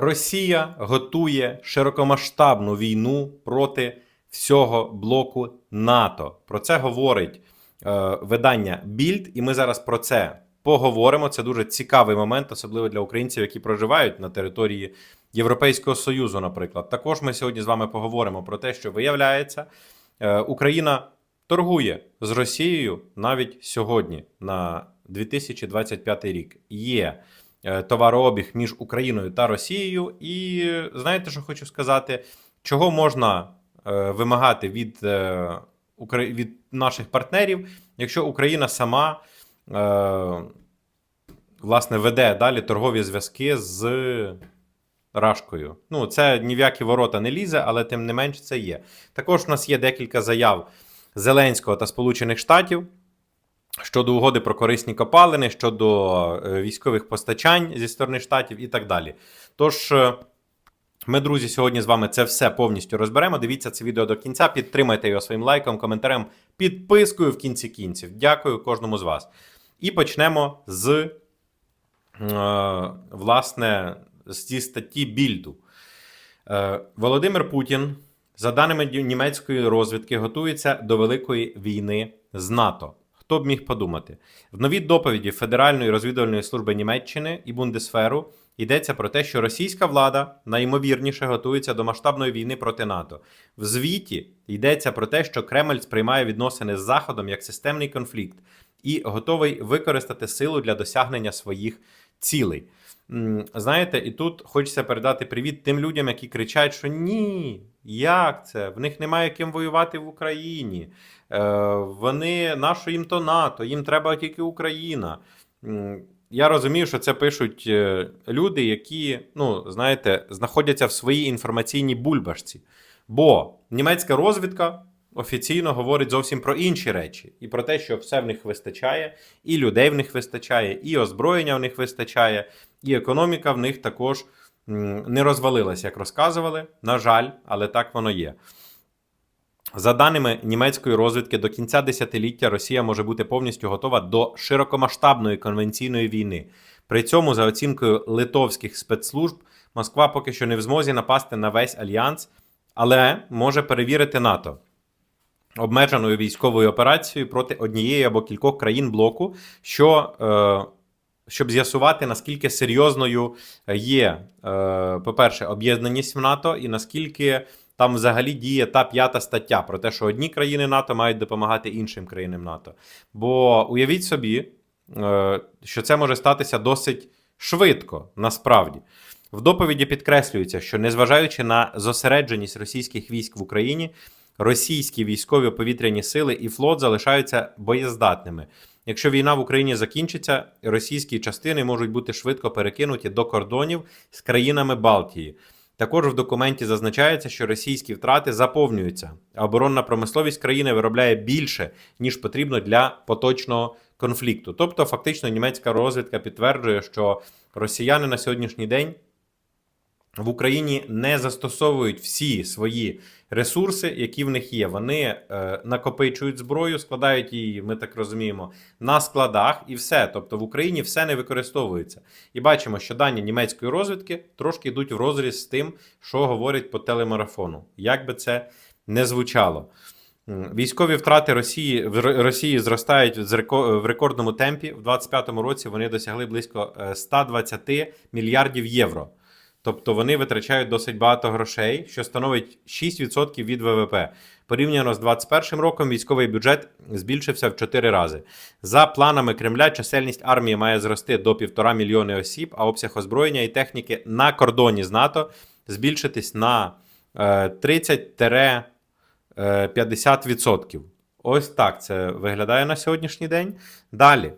Росія готує широкомасштабну війну проти всього блоку НАТО. Про це говорить е, видання Більд, і ми зараз про це поговоримо. Це дуже цікавий момент, особливо для українців, які проживають на території Європейського Союзу, наприклад. Також ми сьогодні з вами поговоримо про те, що виявляється, е, Україна торгує з Росією навіть сьогодні, на 2025 рік. Є товарообіг між Україною та Росією. І е, знаєте, що хочу сказати? Чого можна е, вимагати від, е, від наших партнерів, якщо Україна сама е, власне веде далі торгові зв'язки з Рашкою. Ну, це ні в які ворота не лізе, але тим не менш це є. Також в нас є декілька заяв Зеленського та Сполучених Штатів щодо угоди про корисні копалини, щодо е, військових постачань зі сторони штатів і так далі. Тож. е, ми, друзі, сьогодні з вами це все повністю розберемо. Дивіться це відео до кінця, підтримайте його своїм лайком, коментарем, підпискою в кінці кінців. Дякую кожному з вас. І почнемо з е, власне з цієї статті Більду. Е, Володимир Путін, за даними німецької розвідки, готується до великої війни з НАТО. Хто б міг подумати? В новій доповіді Федеральної розвідувальної служби Німеччини і Бундесферу йдеться про те, що російська влада найімовірніше готується до масштабної війни проти НАТО. В звіті йдеться про те, що Кремль сприймає відносини з Заходом як системний конфлікт і готовий використати силу для досягнення своїх цілей. Знаєте, і тут хочеться передати привіт тим людям, які кричать, що ні, як це? В них немає ким воювати в Україні. Е, Вони нащо їм то НАТО, їм треба тільки Україна. Я розумію, що це пишуть е, люди, які, ну, знаєте, знаходяться в своїй інформаційній бульбашці. Бо німецька розвідка офіційно говорить зовсім про інші речі, і про те, що все в них вистачає, і людей в них вистачає, і озброєння в них вистачає, і економіка в них також не розвалилась, як розказували. На жаль, але так воно є. За даними німецької розвідки, до кінця десятиліття Росія може бути повністю готова до широкомасштабної конвенційної війни. При цьому, за оцінкою литовських спецслужб, Москва поки що не в змозі напасти на весь альянс, але може перевірити НАТО обмеженою військовою операцією проти однієї або кількох країн блоку, що, е, щоб з'ясувати, наскільки серйозною є, е, по-перше, об'єднаність в НАТО, і наскільки там взагалі діє та п'ята стаття про те, що одні країни НАТО мають допомагати іншим країнам НАТО. Бо уявіть собі, е, що це може статися досить швидко, насправді. В доповіді підкреслюється, що незважаючи на зосередженість російських військ в Україні, російські військові повітряні сили і флот залишаються боєздатними. Якщо війна в Україні закінчиться, російські частини можуть бути швидко перекинуті до кордонів з країнами Балтії. Також в документі зазначається, що російські втрати заповнюються, а оборонна промисловість країни виробляє більше, ніж потрібно для поточного конфлікту. Тобто, фактично, німецька розвідка підтверджує, що росіяни на сьогоднішній день в Україні не застосовують всі свої ресурси, які в них є. Вони е, накопичують зброю, складають її, ми так розуміємо, на складах і все. Тобто в Україні все не використовується. І бачимо, що дані німецької розвідки трошки йдуть в розріз з тим, що говорять по телемарафону. Як би це не звучало. Військові втрати Росії в Росії зростають в рекордному темпі. В 2025 році вони досягли близько е, 120 мільярдів євро. Тобто вони витрачають досить багато грошей, що становить 6% від ВВП. Порівняно з 2021 роком військовий бюджет збільшився в 4 рази. За планами Кремля, чисельність армії має зрости до 1,5 мільйони осіб, а обсяг озброєння і техніки на кордоні з НАТО збільшитись на е, 30-50%. Ось так це виглядає на сьогоднішній день. Далі.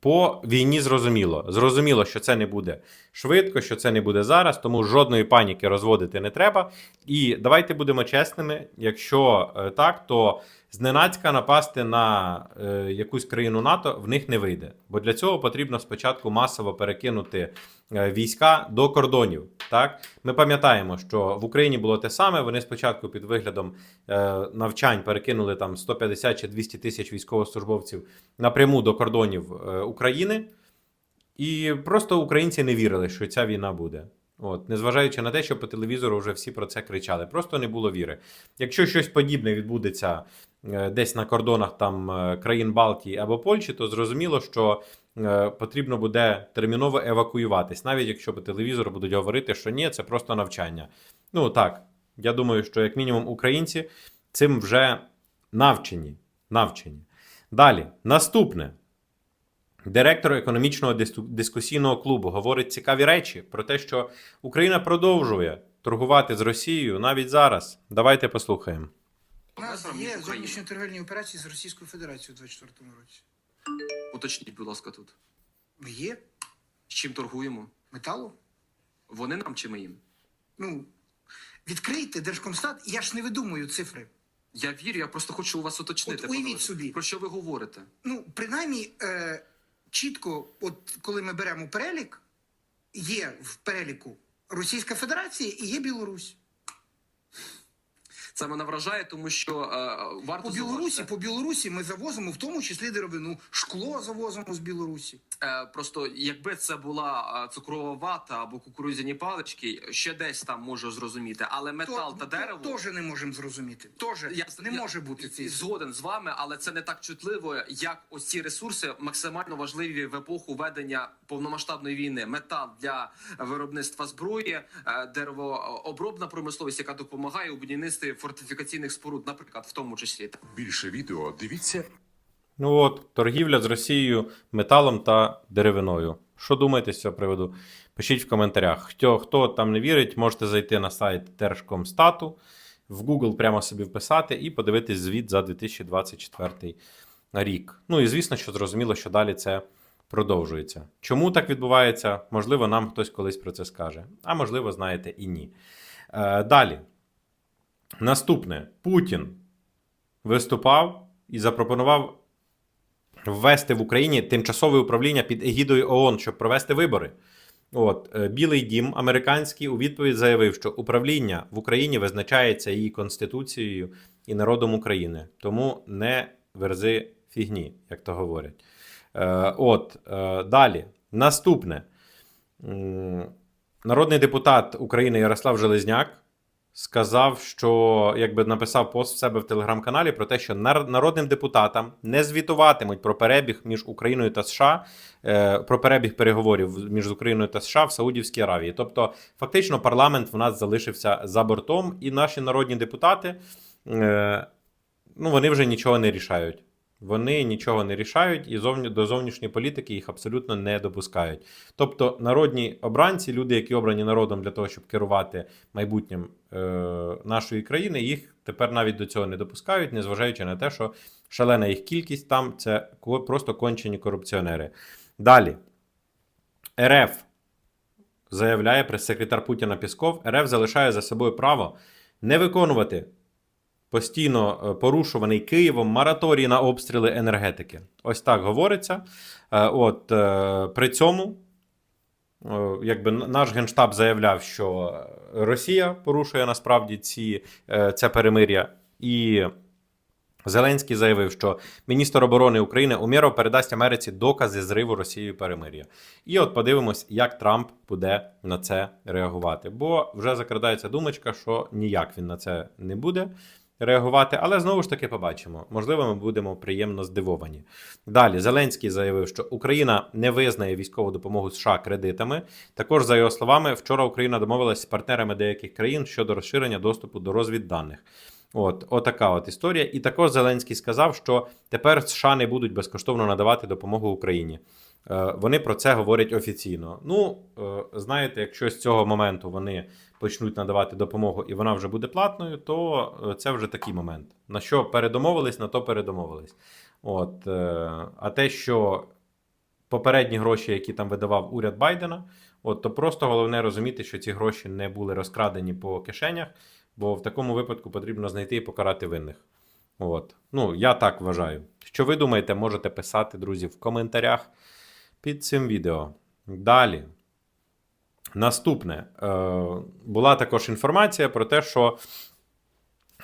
По війні зрозуміло. Зрозуміло, що це не буде швидко, що це не буде зараз, тому жодної паніки розводити не треба. І давайте будемо чесними. Якщо е, так, то зненацька напасти на е, якусь країну НАТО в них не вийде. Бо для цього потрібно спочатку масово перекинути е, війська до кордонів. Так, ми пам'ятаємо, що в Україні було те саме. Вони спочатку під виглядом е, навчань перекинули там 150 чи 200 тисяч військовослужбовців напряму до кордонів е, України. І просто українці не вірили, що ця війна буде. От, незважаючи на те, що по телевізору вже всі про це кричали, просто не було віри. Якщо щось подібне відбудеться е, десь на кордонах там е, країн Балтії або Польщі, то зрозуміло, що е, потрібно буде терміново евакуюватись, навіть якщо по телевізору будуть говорити, що ні, це просто навчання. Ну так, я думаю, що як мінімум українці цим вже навчені. навчені. Далі, наступне. Директор економічного диску- дискусійного клубу говорить цікаві речі про те, що Україна продовжує торгувати з Росією навіть зараз. Давайте послухаємо. У нас є Україна. операції з Російською Федерацією у 2024 році. Уточніть, будь ласка, тут. Є З чим торгуємо? металу. Вони нам чи ми їм? Ну, відкрийте Держкомстат, я ж не видумую цифри. Я вірю, я просто хочу у вас уточнити. От уявіть собі. Про що ви говорите? Ну, принаймні, е, чітко, от коли ми беремо перелік, є в переліку Російська Федерація і є Білорусь. Це мене вражає, тому що е, варто По Білорусі, по Білорусі ми завозимо в тому числі деревину, шкло завозимо з Білорусі. е, просто якби це була е, цукрова вата або кукурудзяні палички, ще десь там можу зрозуміти, але метал та дерево теж не можемо зрозуміти. Теж Я- не я- може бути цей згоден з вами, але це не так чутливо, як ось ці ресурси максимально важливі в епоху ведення повномасштабної війни. Метал для виробництва зброї, е, деревообробна промисловість, яка допомагає у будівництві фортифікаційних споруд, наприклад, в тому числі. Більше відео дивіться Ну от, торгівля з Росією металом та деревиною. Що думаєте з цього приводу? Пишіть в коментарях. Хто, хто там не вірить, можете зайти на сайт Держкомстату, в Google прямо собі вписати і подивитись звіт за 2024 рік. Ну і звісно, що зрозуміло, що далі це продовжується. Чому так відбувається? Можливо, нам хтось колись про це скаже, а можливо, знаєте і ні. Е, далі. Наступне. Путін виступав і запропонував ввести в Україні тимчасове управління під егідою ООН, щоб провести вибори. От е, Білий дім американський у відповідь заявив, що управління в Україні визначається її конституцією і народом України. Тому не верзи фігні, як то говорять. Е, От е, далі. Наступне. Народний депутат України Ярослав Железняк сказав, що якби написав пост в себе в телеграм-каналі про те, що нар- народним депутатам не звітуватимуть про перебіг між Україною та США, е, про перебіг переговорів між Україною та США в Саудівській Аравії. Тобто, фактично, парламент в нас залишився за бортом, і наші народні депутати е, ну, вони вже нічого не рішають. Вони нічого не рішають і зовні, до зовнішньої політики їх абсолютно не допускають. Тобто народні обранці, люди, які обрані народом для того, щоб керувати майбутнім е, нашої країни, їх тепер навіть до цього не допускають, незважаючи на те, що шалена їх кількість там це просто кончені корупціонери. Далі. РФ заявляє прес-секретар Путіна Пісков, РФ залишає за собою право не виконувати постійно е, порушуваний Києвом мораторій на обстріли енергетики. Ось так говориться. Е, От е, при цьому, якби наш генштаб заявляв, що Росія порушує насправді ці, це перемир'я, і Зеленський заявив, що міністр оборони України Умєров передасть Америці докази зриву Росією перемир'я. І от подивимось, як Трамп буде на це реагувати. Бо вже закрадається думочка, що ніяк він на це не буде реагувати, але знову ж таки побачимо. Можливо, ми будемо приємно здивовані. Далі Зеленський заявив, що Україна не визнає військову допомогу США кредитами. Також, за його словами, вчора Україна домовилась з партнерами деяких країн щодо розширення доступу до розвідданих. От, отака от історія. І також Зеленський сказав, що тепер США не будуть безкоштовно надавати допомогу Україні. Е, Вони про це говорять офіційно. Ну, е, знаєте, якщо з цього моменту вони почнуть надавати допомогу і вона вже буде платною, то е, це вже такий момент. На що передомовились, на то передомовились. От, а те, що попередні гроші, які там видавав уряд Байдена, от, то просто головне розуміти, що ці гроші не були розкрадені по кишенях, бо в такому випадку потрібно знайти і покарати винних. От. Ну, я так вважаю. Що ви думаєте, можете писати, друзі, в коментарях під цим відео. Далі. Наступне. Е, була також інформація про те, що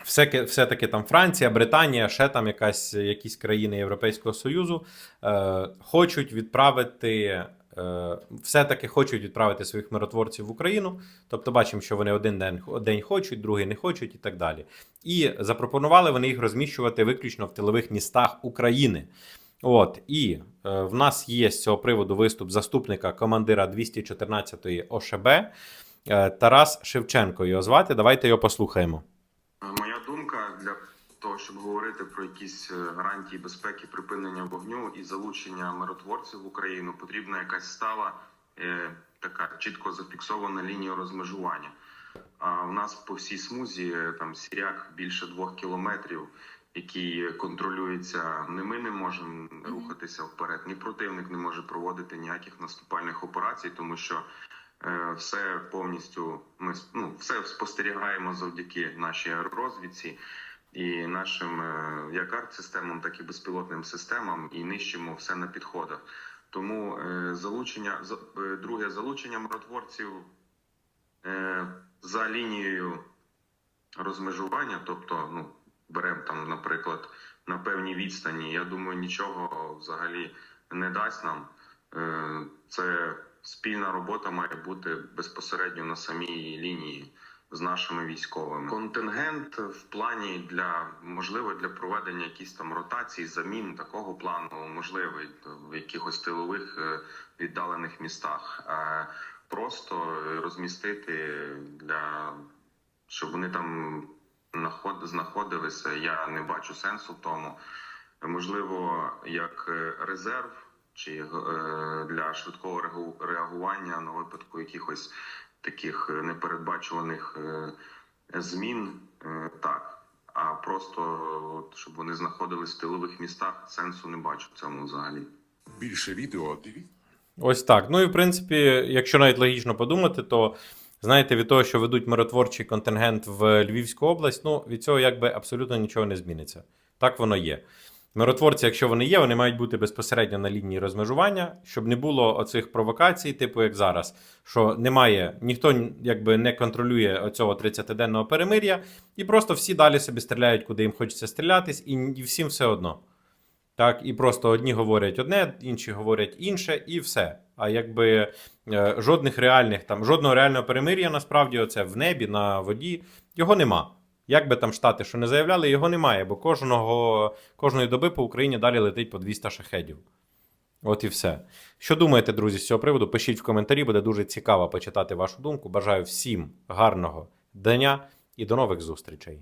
все- все-таки там Франція, Британія, ще там якась, якісь країни Європейського Союзу е, хочуть відправити е, все-таки хочуть відправити своїх миротворців в Україну. Тобто бачимо, що вони один день, день хочуть, другий не хочуть і так далі. І запропонували вони їх розміщувати виключно в тилових містах України. От і е, в нас є з цього приводу виступ заступника командира 214-ї ОШБ е, Тарас Шевченко. Його звати. Давайте його послухаємо. Моя думка для того, щоб говорити про якісь е, гарантії безпеки припинення вогню і залучення миротворців в Україну, потрібна якась стала е, така чітко зафіксована лінія розмежування. А в нас по всій смузі е, там сіряк більше двох кілометрів, який контролюється. Не ми не можемо рухатися вперед, ні противник не може проводити ніяких наступальних операцій, тому що Е, все повністю ми ну, все спостерігаємо завдяки нашій аеророзвідці і нашим е, як арт-системам, так і безпілотним системам, і нищимо все на підходах. Тому е, залучення за- друге залучення миротворців за лінією розмежування, тобто, ну беремо там, наприклад, на певній відстані. Я думаю, нічого взагалі не дасть нам. Е, Це спільна робота має бути безпосередньо на самій лінії з нашими військовими. Контингент в плані для можливо для проведення якісь там ротацій, замін такого плану можливий в якихось тилових е, віддалених містах. Просто розмістити для щоб вони там знаходилися. Я не бачу сенсу в тому. Можливо, як е, резерв чи е, для швидкого реагу- реагування на випадку якихось таких е, непередбачуваних змін, так. А просто щоб вони знаходились в тилових містах, сенсу не бачу в цьому взагалі. більше відео дивіться. Ось так. Ну і в принципі, якщо навіть логічно подумати, то знаєте, від того, що ведуть миротворчий контингент в Львівську область, ну від цього якби абсолютно нічого не зміниться. Так воно є. Миротворці, якщо вони є, вони мають бути безпосередньо на лінії розмежування, щоб не було оцих провокацій, типу як зараз, що немає, ніхто якби не контролює оцього 30-денного перемир'я, і просто всі далі собі стріляють, куди їм хочеться стрілятись, і, всім все одно. Так, і просто одні говорять одне, інші говорять інше, і все. А якби е, жодних реальних там, жодного реального перемир'я насправді оце в небі, на воді, його нема. Як би там штати що не заявляли, його немає, бо кожного, кожної доби по Україні далі летить по 200 шахедів. От і все. Що думаєте, друзі, з цього приводу? Пишіть в коментарі, буде дуже цікаво почитати вашу думку. Бажаю всім гарного дня і до нових зустрічей.